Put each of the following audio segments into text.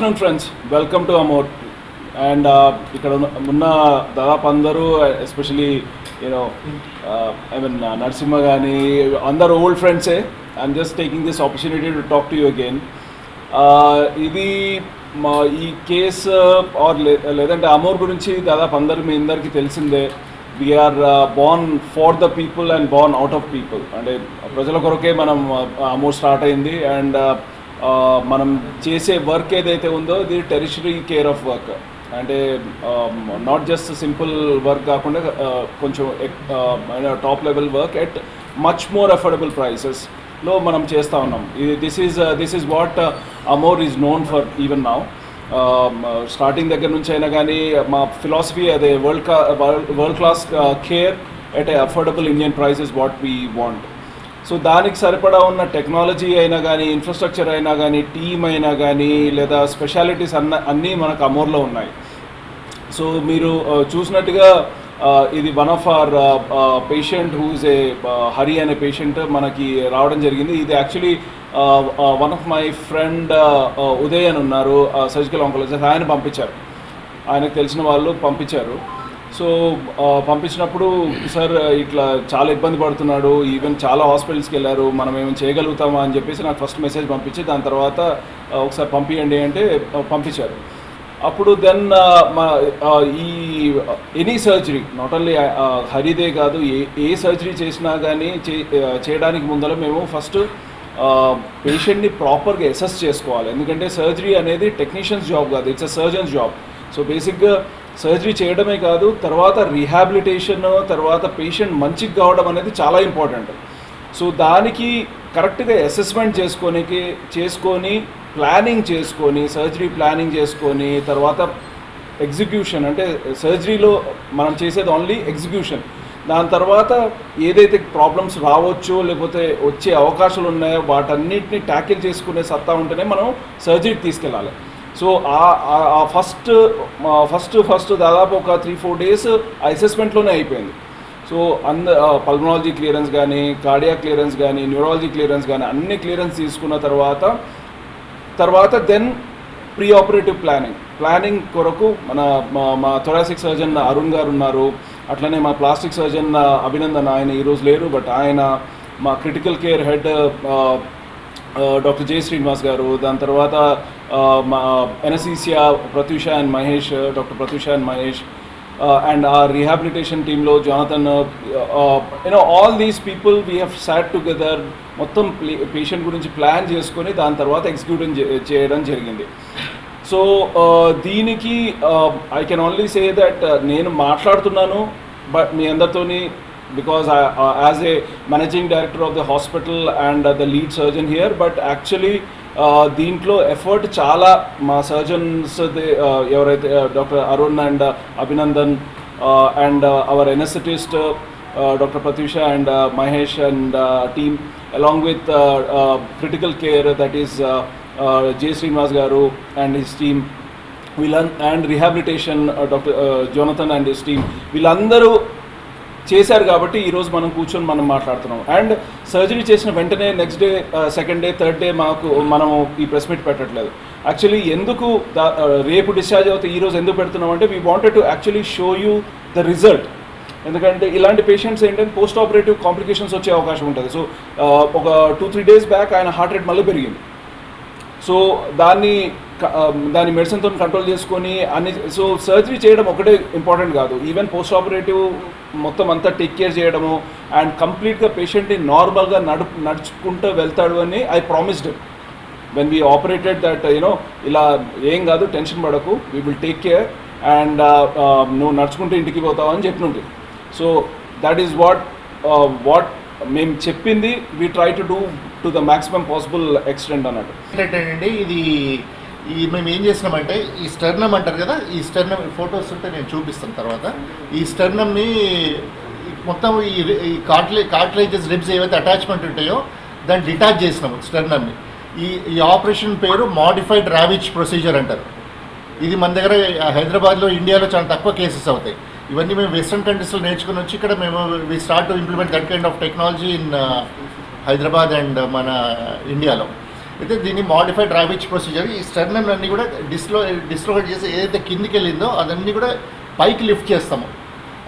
Afternoon friends welcome to Amor and ఇక్కడ ఉన్న- ఉన్న దాదాపు అందరూ especially you know I mean Narasimha కానీ అందరు ఓల్డ్ ఫ్రెండ్సే I'm just taking this opportunity to talk to you again ఇది మా ఈ కేసు ఆర్ uh, లేదంటే అమోర్ గురించి దాదాపు అందరు మీ అందరికీ తెలిసిందే. We are born for the people and born out of people అంటే ప్రజల కొరకే మనం uh, అమోర్ స్టార్ట్ అయింది. అండ్ మనం చేసే వర్క్ ఏదైతే ఉందో ఇది టెరిషరీ కేర్ ఆఫ్ వర్క్. అంటే నాట్ జస్ట్ సింపుల్ వర్క్ కాకుండా కొంచెం top level work at much more affordable ప్రైసెస్లో మనం చేస్తూ ఉన్నాం. ఇది this is this is what Amor is known for even now starting దగ్గర నుంచి అయినా కానీ మా ఫిలాసఫీ అదే వరల్డ్ కా world class care at a affordable Indian price is what we want so దానికి సరిపడా ఉన్న టెక్నాలజీ అయినా కానీ ఇన్ఫ్రాస్ట్రక్చర్ అయినా కానీ టీమ్ అయినా కానీ లేదా స్పెషాలిటీస్ అన్న అన్నీ మనకు అమోర్లో ఉన్నాయి. సో మీరు చూసినట్టుగా ఇది one of our patient who's a Hari అనే పేషెంట్ మనకి రావడం జరిగింది. ఇది actually one of my friend Uday అని ఉన్నారు సర్జికల్ ఆంకాలజిస్ట్ ఆయన పంపించారు. ఆయనకు తెలిసిన వాళ్ళు పంపించారు. సో పంపించినప్పుడు సార్ ఇట్లా చాలా ఇబ్బంది పడుతున్నాడు ఈవెన్ చాలా హాస్పిటల్స్కి వెళ్ళారు మనం ఏమైనా చేయగలుగుతామా? అని చెప్పేసి నాకు ఫస్ట్ మెసేజ్ పంపించి దాని తర్వాత ఒకసారి పంపించండి అంటే పంపించారు. అప్పుడు దెన్ మా ఈ ఎనీ సర్జరీ నాట్ ఓన్లీ హరిదే కాదు ఏ ఏ సర్జరీ చేసినా కానీ చే- చేయడానికి ముందర మేము ఫస్ట్ పేషెంట్ని ప్రాపర్గా అసెస్ చేసుకోవాలి. ఎందుకంటే సర్జరీ అనేది టెక్నీషియన్స్ జాబ్ కాదు it's a surgeon's job. So బేసిక్గా సర్జరీ చేయడమే కాదు తర్వాత రీహాబిలిటేషన్ తర్వాత పేషెంట్ మంచిగా కావడం అనేది చాలా ఇంపార్టెంట్. సో దానికి కరెక్ట్గా అసెస్మెంట్ చేసుకోనికి చేసుకొని ప్లానింగ్ చేసుకొని సర్జరీ ప్లానింగ్ చేసుకొని తర్వాత ఎగ్జిక్యూషన్ అంటే సర్జరీలో మనం చేసేది ఓన్లీ ఎగ్జిక్యూషన్. దాని తర్వాత ఏదైతే ప్రాబ్లమ్స్ రావచ్చో లేకపోతే వచ్చే అవకాశాలు ఉన్నాయో వాటన్నిటిని ట్యాకిల్ చేసుకునే సత్తా ఉంటేనే మనం సర్జరీకి తీసుకెళ్ళాలి. సో ఆ ఫస్ట్ ఫస్ట్ ఫస్ట్ దాదాపు ఒక త్రీ ఫోర్ డేస్ ఆ అసెస్మెంట్లోనే అయిపోయింది. సో అంద పల్మనాలజీ క్లియరెన్స్ కానీ కార్డియా క్లియరెన్స్ కానీ న్యూరాలజీ క్లియరెన్స్ కానీ అన్ని క్లియరెన్స్ తీసుకున్న తర్వాత తర్వాత then pre operative planning planning కొరకు మన మా మా థొరాసిక్ సర్జన్ అరుణ్ గారు ఉన్నారు. అట్లనే మా ప్లాస్టిక్ సర్జన్ అభినందన్ ఆయన ఈరోజు లేరు బట్ ఆయన మా critical care head doctor Jaya Srinivas garu దాని తర్వాత మా anaesthesia Pratyusha and Mahesh doctor Pratyusha and Mahesh and ఆ రీహాబిలిటేషన్ టీంలో Jonathan you know all these people we have sat together మొత్తం పేషెంట్ గురించి ప్లాన్ చేసుకొని దాని తర్వాత ఎగ్జిక్యూట్ చేయడం జరిగింది. సో దీనికి I can only say that నేను మాట్లాడుతున్నాను బట్ మీ అందరితోని because as a managing director of the hospital and the lead surgeon here but actually దీంట్లో ఎఫర్ట్ చాలా మా సర్జన్స్ ఎవరైతే doctor Arun and Abhinandan and our anaesthetist doctor Pratyusha and Mahesh and team along with critical care that is J Srinivas garu and his team వీళ్ళ and rehabilitation doctor Jonathan and his team వీళ్ళందరూ చేశారు కాబట్టి ఈరోజు మనం కూర్చొని మనం మాట్లాడుతున్నాం. And surgery చేసిన వెంటనే next day second day third day మాకు మనం ఈ ప్రెస్ మీట్ పెట్టట్లేదు. యాక్చువల్లీ ఎందుకు రేపు డిశ్చార్జ్ అవుతే ఈరోజు ఎందుకు పెడుతున్నాం అంటే we wanted to actually show you the result ఎందుకంటే ఇలాంటి పేషెంట్స్ ఏంటంటే పోస్ట్ ఆపరేటివ్ కాంప్లికేషన్స్ వచ్చే అవకాశం ఉంటుంది. సో ఒక టూ త్రీ డేస్ బ్యాక్ ఆయన హార్ట్ రేట్ మళ్ళీ పెరిగింది. సో దాన్ని దాని మెడిసిన్తో కంట్రోల్ చేసుకొని అన్ని సో సర్జరీ చేయడం ఒకటే ఇంపార్టెంట్ కాదు. ఈవెన్ పోస్ట్ ఆపరేటివ్ మొత్తం అంతా టేక్ కేర్ చేయడము అండ్ కంప్లీట్గా పేషెంట్ని నార్మల్గా నడు నడుచుకుంటూ వెళ్తాడు అని I promised. When we operated that you know ఇలా ఏం కాదు టెన్షన్ పడకు we will take care and నువ్వు నడుచుకుంటూ ఇంటికి పోతావు అని చెప్పినుంది. So that is what what మేము చెప్పింది we try to do to the maximum possible extent అన్నట్టు. ఏంటంటే ఇది ఈ మేము ఏం చేసినామంటే ఈ స్టర్నమ్ అంటారు కదా ఈ స్టర్నమ్ ఫొటోస్ ఉంటే నేను చూపిస్తాను తర్వాత. ఈ స్టర్నమ్ని మొత్తం ఈ ఈ కార్ట్లే కార్ట్లేజెస్ రిబ్స్ ఏవైతే అటాచ్మెంట్ ఉంటాయో దాన్ని డిటాచ్ చేసినాము స్టర్నమ్ని ఈ ఈ ఆపరేషన్ పేరు మాడిఫైడ్ రావిచ్ ప్రొసీజర్ అంటారు. ఇది మన దగ్గర హైదరాబాద్లో ఇండియాలో చాలా తక్కువ కేసెస్ అవుతాయి. ఇవన్నీ మేము వెస్ట్రన్ కంట్రీస్లో నేర్చుకుని వచ్చి ఇక్కడ మేము we start to implement that kind of technology in Hyderabad and మన ఇండియాలో. అయితే దీన్ని మాడిఫైడ్ డ్రావిచ్ ప్రొసీజర్ ఈ స్టర్నమ్ అన్ని కూడా డిస్లో డిస్లోకేట్ చేసి ఏదైతే కిందికి వెళ్ళిందో అదన్నీ కూడా పైకి లిఫ్ట్ చేస్తాము.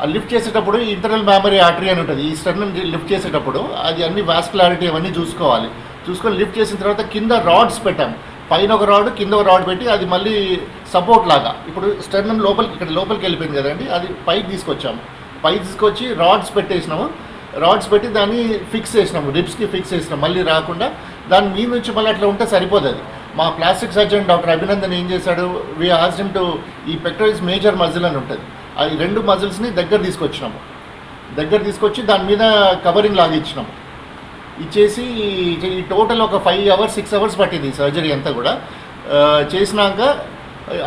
ఆ లిఫ్ట్ చేసేటప్పుడు ఇంటర్నల్ మెమరీ ఆర్టరీ అని ఉంటుంది. ఈ స్టర్నమ్ లిఫ్ట్ చేసేటప్పుడు అది అన్ని వాస్కులారిటీ అవన్నీ చూసుకోవాలి. చూసుకొని లిఫ్ట్ చేసిన తర్వాత కింద రాడ్స్ పెట్టాము. పైన ఒక రాడ్ కింద ఒక రాడ్ పెట్టి అది మళ్ళీ సపోర్ట్ లాగా. ఇప్పుడు స్టర్నమ్ లోపలికి ఇక్కడ లోపలికి వెళ్ళిపోయింది కదండి అది పైకి తీసుకొచ్చాము. పైకి తీసుకొచ్చి రాడ్స్ పెట్టేసినాము. రాడ్స్ పెట్టి దాన్ని ఫిక్స్ చేసినాము రిప్స్కి ఫిక్స్ చేసినాం మళ్ళీ రాకుండా దాని మీ నుంచి మళ్ళీ అట్లా ఉంటే సరిపోదు అది. మా ప్లాస్టిక్ సర్జన్ డాక్టర్ అభినందన్ ఏం చేశాడు వి ఆస్మ్ టు ఈ పెక్టోరిస్ మేజర్ మజిల్ అని ఉంటుంది. ఆ రెండు మజిల్స్ని దగ్గర తీసుకొచ్చినాము. దగ్గర తీసుకొచ్చి దాని మీద కవరింగ్ లాగా ఇచ్చినాము. ఇచ్చేసి ఈ- టోటల్ ఒక ఫైవ్ అవర్స్ సిక్స్ అవర్స్ పట్టింది సర్జరీ అంతా కూడా. చేసినాక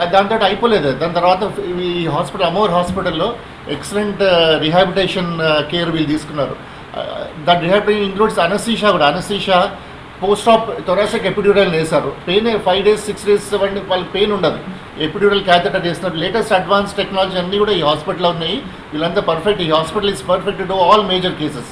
దాంతో అయిపోలేదు. దాని తర్వాత ఈ హాస్పిటల్ అమోర్ హాస్పిటల్లో ఎక్సలెంట్ రిహాబిటేషన్ కేర్ వీళ్ళు తీసుకున్నారు. దట్ రిహాబిటేషన్ ఇంక్లూడ్స్ అనసీషా కూడా. Anaesthesia post op thoracic epidural వేశారు. Pain five days six days seven వాళ్ళకి పెయిన్ ఉండదు. ఎపిడ్యూరల్ క్యాథెటర్ చేస్తున్నారు లేటెస్ట్ అడ్వాన్స్ టెక్నాలజీ అన్నీ కూడా ఈ హాస్పిటల్లో ఉన్నాయి. వీళ్ళంతా పర్ఫెక్ట్ ఈ hospital is perfect to all major cases